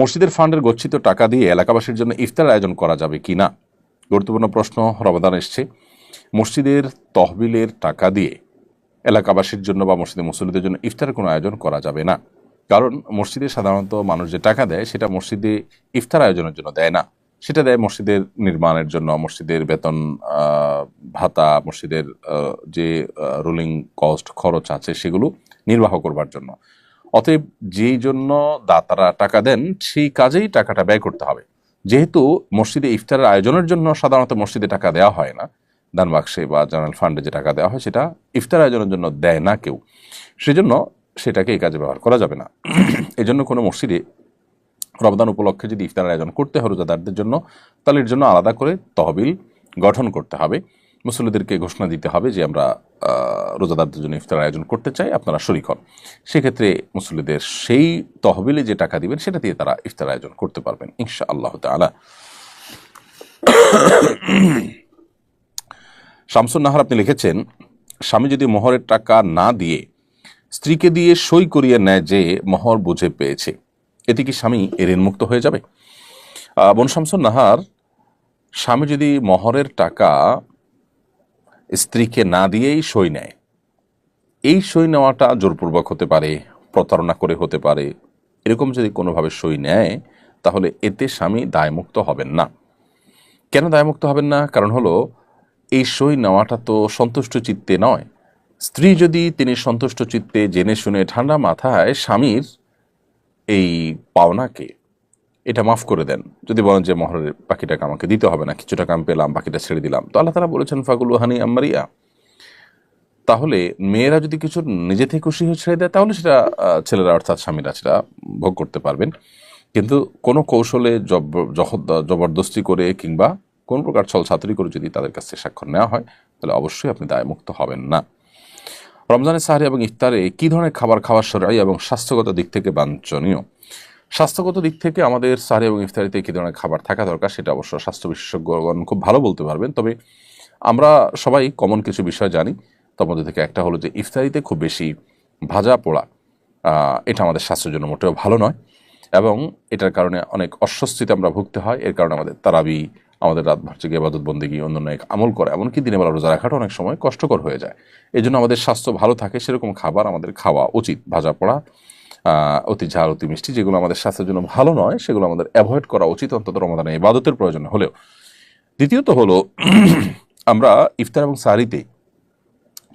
মসজিদের ফান্ডের গচ্ছিত টাকা দিয়ে এলাকাবাসীর জন্য ইফতার আয়োজন করা যাবে কি না? গুরুত্বপূর্ণ প্রশ্ন রমাদান এসছে। মসজিদের তহবিলের টাকা দিয়ে এলাকাবাসীর জন্য বা মসজিদের মুসল্লিদের জন্য ইফতারের কোনো আয়োজন করা যাবে না। কারণ মসজিদে সাধারণত মানুষ যে টাকা দেয়, সেটা মসজিদে ইফতার আয়োজনের জন্য দেয় না। সেটা দেয় মসজিদের নির্মাণের জন্য, মসজিদের বেতন ভাতা, মসজিদের যে রুলিং কস্ট খরচ আছে, সেগুলো নির্বাহ করবার জন্য। অতএব যেই জন্য দাতারা টাকা দেন, সেই কাজেই টাকাটা ব্যয় করতে হবে। যেহেতু মসজিদে ইফতারের আয়োজনের জন্য সাধারণত মসজিদে টাকা দেওয়া হয় না দান বাক্সে বা জেনারেল ফান্ডে যে টাকা দেওয়া হয়, সেটা ইফতার আয়োজনের জন্য দেয় না কেউ। সেজন্য সেটাকে এই কাজে ব্যবহার করা যাবে না। এই জন্য কোনো মসজিদে রমদান উপলক্ষে যদি ইফতার আয়োজন করতে হয় রোজাদারদের জন্য, তাহলে এর জন্য আলাদা করে তহবিল গঠন করতে হবে। মুসল্লিদেরকে ঘোষণা দিতে হবে যে আমরা রোজাদারদের জন্য ইফতার আয়োজন করতে চাই, আপনারা শরিক হন। সেক্ষেত্রে মুসল্লিদের সেই তহবিলে যে টাকা দিবেন, সেটা দিয়ে তারা ইফতার আয়োজন করতে পারবেন ইনশা আল্লাহ তালা শামসুন নাহার আপনি লিখেছেন, স্বামী যদি মোহরের টাকা না দিয়ে স্ত্রীকে দিয়ে সই করিয়ে নেয় যে মোহর বুঝে পেয়েছে, এতে কি স্বামী ঋণ মুক্ত হয়ে যাবে? বোন শামসুন নাহার, স্বামী যদি মোহরের টাকা স্ত্রীকে না দিয়েই সই নেয়। এই সই নেওয়াটা জোরপূর্বক হতে পারে, প্রতারণা করে হতে পারে। এরকম যদি কোনোভাবে সই নেয়, তাহলে এতে স্বামী দায়মুক্ত হবেন না। কেন দায়মুক্ত হবেন না? কারণ হলো, এই সই নেওয়াটা তো সন্তুষ্ট চিত্তে নয়। স্ত্রী যদি তিনি সন্তুষ্ট চিত্তে জেনে শুনে ঠান্ডা মাথায় স্বামীর এই পাওনাকে এটা মাফ করে দেন। যদি বলেন যে মহরের বাকি টাকা আমাকে দিতে হবে না, কিছু টাকা আমি পেলাম, বাকিটা ছেড়ে দিলাম। তো আল্লাহ তালা বলেছেন, ফাগুল হানি আম্মারিয়া তাহলে মেয়েরা যদি কিছু নিজে থেকে খুশি হয়ে ছেড়ে দেয়, তাহলে সেটা ছেলেরা অর্থাৎ স্বামীরা সেটা ভোগ করতে পারবেন। কিন্তু কোনো কৌশলে জবরদস্তি করে কিংবা কোন প্রকার ছল ছাত্রী করে যদি তাদের কাছ থেকে স্বাক্ষর নেওয়া হয়, তাহলে অবশ্যই আপনি দায়মুক্ত হবেন না। রমজানের সাহারি এবং ইফতারে কি ধরনের খাবার খাওয়ার সরাই এবং স্বাস্থ্যগত দিক থেকে বাঞ্ছনীয়? স্বাস্থ্যগত দিক থেকে আমাদের সাহারি এবং ইফতারিতে কী ধরনের খাবার থাকা দরকার সেটা অবশ্য স্বাস্থ্য বিশেষজ্ঞগণ খুব ভালো বলতে পারবেন। তবে আমরা সবাই কমন কিছু বিষয় জানি, তার মধ্যে থেকে একটা হলো যে ইফতারিতে খুব বেশি ভাজা পোড়া এটা আমাদের স্বাস্থ্যের জন্য মোটেও ভালো নয় এবং এটার কারণে অনেক অস্বস্তিতে আমরা ভুগতে হয়। এর কারণে আমাদের তারাবি, আমাদের রাত ভার্চিক এবাদত বন্দিগি অন্যান্য এক আমল করে, এমনকি দিনে বেলা রোজা রাখাটা অনেক সময় কষ্টকর হয়ে যায়। এই জন্য আমাদের স্বাস্থ্য ভালো থাকে, সেরকম খাবার আমাদের খাওয়া উচিত। ভাজা পোড়া অতি ঝাল অতি মিষ্টি, যেগুলো আমাদের স্বাস্থ্যের জন্য ভালো নয়, সেগুলো আমাদের অ্যাভয়েড করা উচিত, অন্তত রমাদানে ইবাদতের প্রয়োজন হলেও। দ্বিতীয়ত হলো, আমরা ইফতার এবং সারিতে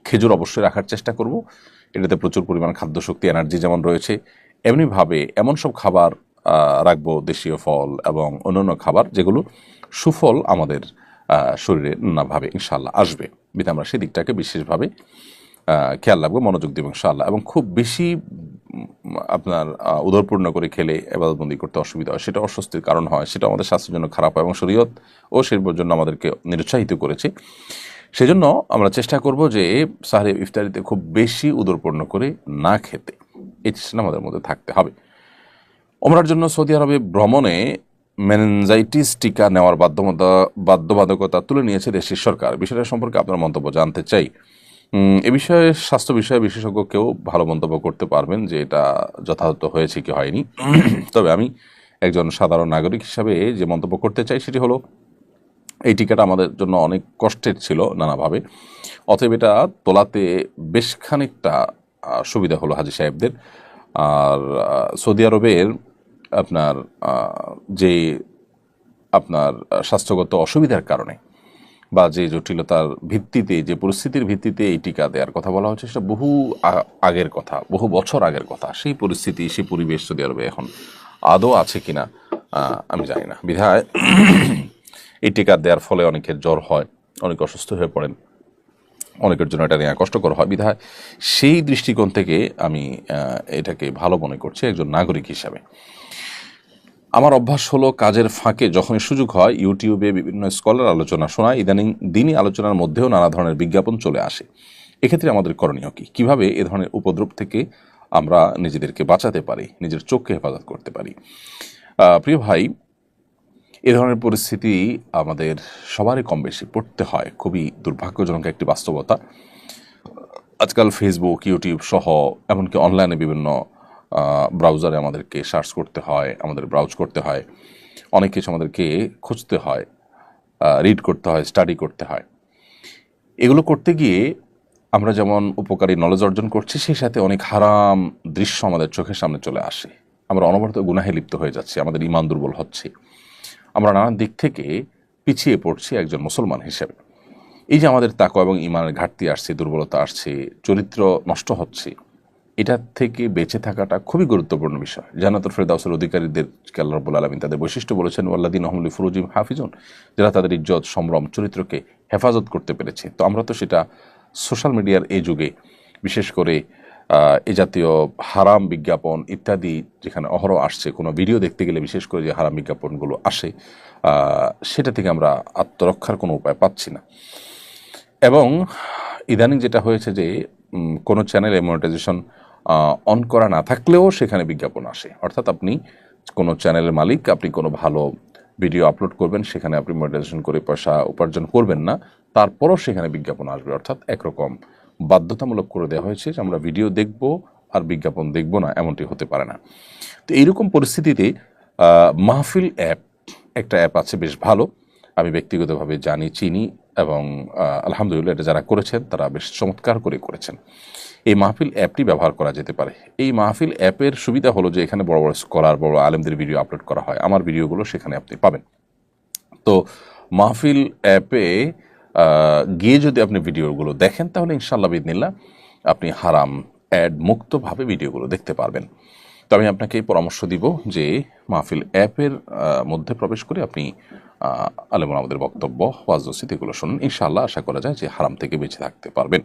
খেজুর অবশ্যই রাখার চেষ্টা করব। এটাতে প্রচুর পরিমাণ খাদ্য শক্তি এনার্জি যেমন রয়েছে, এমনিভাবে এমন সব খাবার রাখব, দেশীয় ফল এবং অন্যান্য খাবার যেগুলো সুফল আমাদের শরীরে নানাভাবে ইনশাল্লাহ আসবে। বিধে আমরা সেদিকটাকে বিশেষভাবে খেয়াল রাখব, মনোযোগ দেবো ইনশাআল্লাহ এবং খুব বেশি আপনার উদরপূর্ণ করে খেলে এবাদতবন্দি করতে অসুবিধা হয়। সেটা অস্বস্তির কারণ হয়, সেটা আমাদের স্বাস্থ্যের জন্য খারাপ হয় এবং শরীয়ত ও শিল্পের জন্য আমাদেরকে নিরুৎসাহিত করেছে। সেজন্য আমরা চেষ্টা করব যে সাহারি ইফতারিতে খুব বেশি উদরপূর্ণ করে না খেতে। এই চেষ্টা আমাদের মধ্যে থাকতে হবে। ওমরার জন্য সৌদি আরবে ভ্রমণে মেনজাইটিস টিকা নেওয়ার বাধ্যবাধকতা তুলে নিয়েছে দেশের সরকার। বিষয়টা সম্পর্কে আপনার মন্তব্য জানতে চাই। এ বিষয়ে স্বাস্থ্য বিষয়ে বিশেষজ্ঞ কেউ ভালো মন্তব্য করতে পারবেন যে এটা যথাযথ হয়েছে কি হয়নি। তবে আমি একজন সাধারণ নাগরিক হিসাবে যে মন্তব্য করতে চাই সেটি হলো, এই টিকাটা আমাদের জন্য অনেক কষ্টের ছিল নানাভাবে। অতএব এটা তোলাতে বেশ খানিকটা সুবিধা হলো হাজি সাহেবদের। আর সৌদি আরবের আপনার যে আপনার স্বাস্থ্যগত অসুবিধার কারণে বা যে জটিলতার ভিত্তিতে যে পরিস্থিতির ভিত্তিতে এই টিকা দেওয়ার কথা বলা হচ্ছে সেটা বহু আগের কথা বহু বছর আগের কথা। সেই পরিস্থিতি সেই পরিবেশ সৌদি আরবে এখন আদৌ আছে কিনা আহ, আমি জানি না। বিধায় এই টিকা দেওয়ার ফলে অনেকের জ্বর হয় অনেক অসুস্থ হয়ে পড়েন অনেকের জন্য এটা নেওয়া কষ্টকর হয়। বিধায় সেই দৃষ্টিকোণ থেকে আমি এটাকে ভালো মনে করছি একজন নাগরিক হিসাবে। আমার অভ্যাস হলো কাজের ফাঁকে যখনই সুযোগ হয়, ইউটিউবে বিভিন্ন স্কলার আলোচনা শোনা, ইদানিং দিনই আলোচনার মধ্যেও নানা ধরনের বিজ্ঞাপন চলে আসে। এক্ষেত্রে আমাদের করণীয় কি? কীভাবে এ ধরনের উপদ্রব থেকে আমরা নিজেদেরকে বাঁচাতে পারি, নিজের চোখকে হেফাজত করতে পারি? প্রিয় ভাই, এ ধরনের পরিস্থিতি আমাদের সবারই কম বেশি পড়তে হয়, খুবই দুর্ভাগ্যজনক একটি বাস্তবতা। আজকাল ফেসবুক ইউটিউব সহ, এমনকি অনলাইনে বিভিন্ন ব্রাউজারে আমাদেরকে সার্চ করতে হয়, আমাদের ব্রাউজ করতে হয়, অনেক কিছু আমাদেরকে খুঁজতে হয় রিড করতে হয় স্টাডি করতে হয়। এগুলো করতে গিয়ে আমরা যেমন উপকারী নলেজ অর্জন করছি, সেই সাথে অনেক হারাম দৃশ্য আমাদের চোখের সামনে চলে আসে। আমরা অনবরত গুনাহে লিপ্ত হয়ে যাচ্ছি, আমাদের ইমান দুর্বল হচ্ছে। আমরা নানান দিক থেকে পিছিয়ে পড়ছি একজন মুসলমান হিসেবে। এই যে আমাদের তাকওয়া এবং ইমানের ঘাটতি আসছে, দুর্বলতা আসছে, চরিত্র নষ্ট হচ্ছে এটা থেকে বেঁচে থাকাটা খুবই গুরুত্বপূর্ণ বিষয়। জানাতুল ফেরদাউসের অধিকারীদের আল্লাহ রব্বুল আলমিন তাদের বৈশিষ্ট্য বলেছেন ওয়াল্লাদিন আহমলি ফরুজিম হাফিজুন যারা তাদের ইজ্জত, সম্ভ্রম, চরিত্রকে হেফাজত করতে পেরেছে। তো আমরা তো সেটা সোশ্যাল মিডিয়ার এই যুগে, বিশেষ করে এ জাতীয় হারাম বিজ্ঞাপন ইত্যাদি যেখানে অহরহ আসছে, কোনো ভিডিও দেখতে গেলে বিশেষ করে যে হারাম বিজ্ঞাপনগুলো আসে সেটা থেকে আমরা আত্মরক্ষার কোনো উপায় পাচ্ছি না। এবং ইদানিং যেটা হয়েছে যে কোনো চ্যানেলে মনিটাইজেশন অন করা না থাকলেও সেখানে বিজ্ঞাপন আসে। অর্থাৎ আপনি কোনো চ্যানেলের মালিক, আপনি কোনো ভালো ভিডিও আপলোড করবেন, সেখানে আপনি মনিটাইজেশন করে পয়সা উপার্জন করবেন না, তারপরও সেখানে বিজ্ঞাপন আসবে। অর্থাৎ একরকম বাধ্যতামূলক করে দেওয়া হয়েছে যে আমরা ভিডিও দেখব আর বিজ্ঞাপন দেখব না, এমনটি হতে পারে না। তো এইরকম পরিস্থিতিতে মাহফিল অ্যাপ একটা অ্যাপ আছে, বেশ ভালো। আমি ব্যক্তিগতভাবে জানি, চিনি এবং আলহামদুলিল্লাহ এটা যারা করেছেন তারা বেশ চমৎকার করে করেছেন। এই মাহফিল অ্যাপটি ব্যবহার করা যেতে পারে। এই মাহফিল অ্যাপের সুবিধা হলো যে এখানে বড় বড় স্কলার বড় আলেমদের ভিডিও আপলোড করা হয়। আমার ভিডিওগুলো সেখানে আপনি পাবেন। তো মাহফিল অ্যাপে গিয়ে যদি আপনি ভিডিওগুলো দেখেন তাহলে ইনশাল্লাহ বিদিনিল্লা আপনি হারাম অ্যাড মুক্তভাবে ভিডিওগুলো দেখতে পারবেন। তো আমি আপনাকে পরামর্শ দিব যে মাহফিল অ্যাপের মধ্যে প্রবেশ করে আপনি আলেমন আমাদের বক্তব্য, ওয়াজ নসিহত এগুলো শুনুন। ইনশাআল্লাহ আশা করা যায় যে হারাম থেকে বেঁচে থাকতে পারবেন।